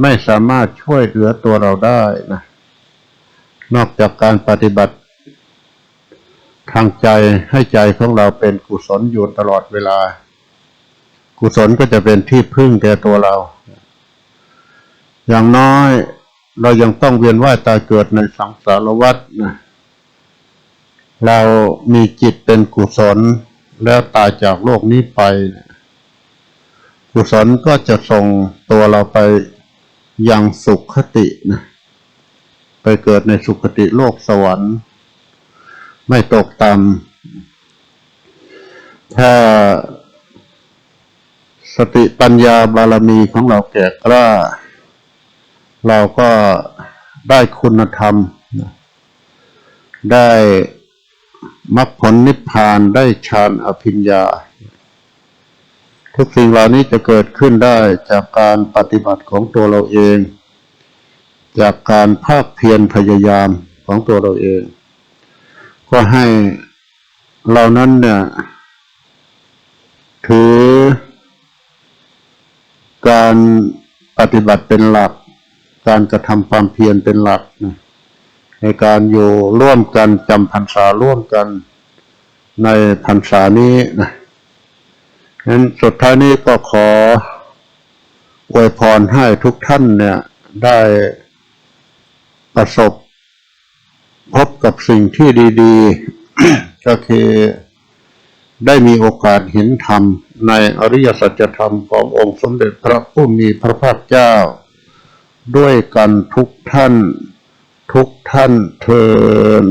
ไม่สามารถช่วยเหลือตัวเราได้นะ นอกจากการปฏิบัติ ทางใจให้ใจของเราเป็นกุศลอยู่ตลอดเวลา กุศลก็จะเป็นที่พึ่งแก่ตัวเรา อย่างน้อยเรายังต้องเวียนว่ายตายเกิดในสังสารวัฏนะเรามีจิตเป็นกุศลแล้วตายจากโลกนี้ไป กุศลก็จะส่งตัวเราไป ยังสุขคตินะไปเกิดในสุขติโลกสวรรค์ ไม่ตกต่ำถ้าสติปัญญาบารมีของเราแก่กล้า เราก็ได้คุณธรรม ได้มรรคผลนิพพานได้ฌานอภิญญา ทุกสิ่งเหล่านี้จะเกิดขึ้นได้จากการปฏิบัติของตัวเราเอง จากการภาคเพียรพยายามของตัวเราเอง ก็ให้เรานั้นเนี่ยถือการปฏิบัติเป็นหลัก การกระทำความเพียรเป็นหลัก ในการอยู่ร่วมกันจำพรรษาร่วมกันในพรรษานี้นะ นั้นสุดท้ายนี้ก็ขออวยพรให้ทุกท่านเนี่ย ได้ประสบ พบกับสิ่งที่ดีๆ ก็คือได้มีโอกาสเห็นธรรม ในอริยสัจธรรมขององค์สมเด็จพระผู้มีพระภาคเจ้า ด้วยกันทุกท่าน ทุกท่านเทิน